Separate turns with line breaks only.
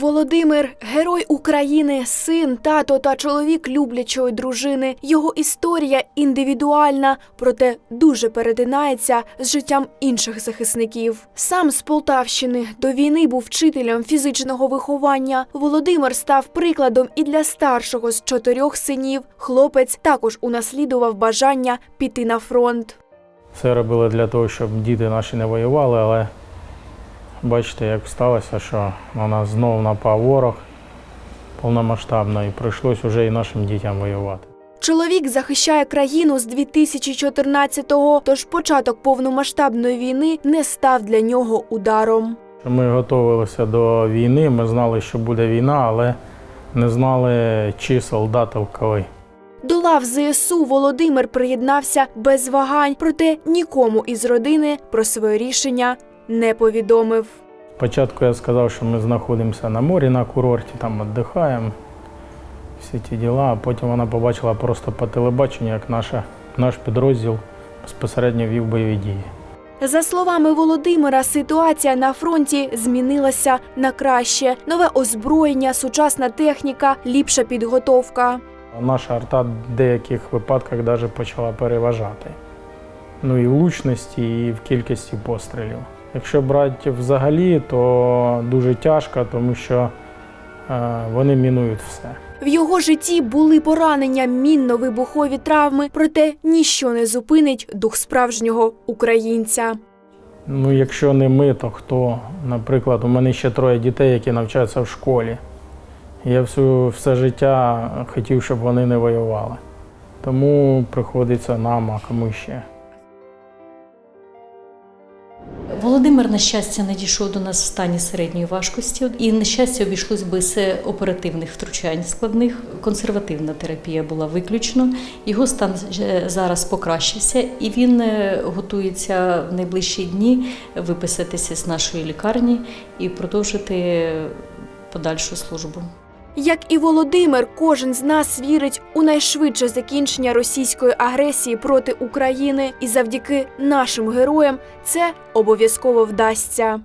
Володимир герой України, син, тато та чоловік люблячої дружини. Його історія індивідуальна, проте дуже перетинається з життям інших захисників. Сам з Полтавщини до війни був вчителем фізичного виховання. Володимир став прикладом і для старшого з чотирьох синів. Хлопець також унаслідував бажання піти на фронт.
Все робили для того, щоб діти наші не воювали, але бачите, як сталося, що на нас знову напав ворог повномасштабно і прийшлось вже і нашим дітям воювати.
Чоловік захищає країну з 2014-го, тож початок повномасштабної війни не став для нього ударом.
Ми готувалися до війни, ми знали, що буде війна, але не знали, чи солдатів коли.
До лав ЗСУ Володимир приєднався без вагань, проте нікому із родини про своє рішення не повідомив.
Спочатку я сказав, що ми знаходимося на морі на курорті, там віддихаємо, всі ті діла, а потім вона побачила просто по телебаченню, як наша, наш підрозділ безпосередньо вів бойові дії.
За словами Володимира, ситуація на фронті змінилася на краще: нове озброєння, сучасна техніка, ліпша підготовка.
Наша арта в деяких випадках навіть почала переважати. Ну і в лучності, і в кількості пострілів. Якщо брати взагалі, то дуже тяжко, тому що е, вони мінують все.
В його житті були поранення, мінно-вибухові травми, проте ніщо не зупинить дух справжнього українця.
Ну, якщо не ми, то хто? Наприклад, у мене ще троє дітей, які навчаються в школі. Я всю, все життя хотів, щоб вони не воювали. Тому приходиться нам, а кому ще.
Володимир, на щастя, надійшов до нас в стані середньої важкості, і на щастя обійшлось без оперативних втручань складних. Консервативна терапія була виключно. Його стан е, зараз покращився, і він е, готується в найближчі дні виписатися з нашої лікарні і продовжити подальшу службу.
Як і Володимир, кожен з нас вірить у найшвидше закінчення російської агресії проти України, і завдяки нашим героям це обов'язково вдасться.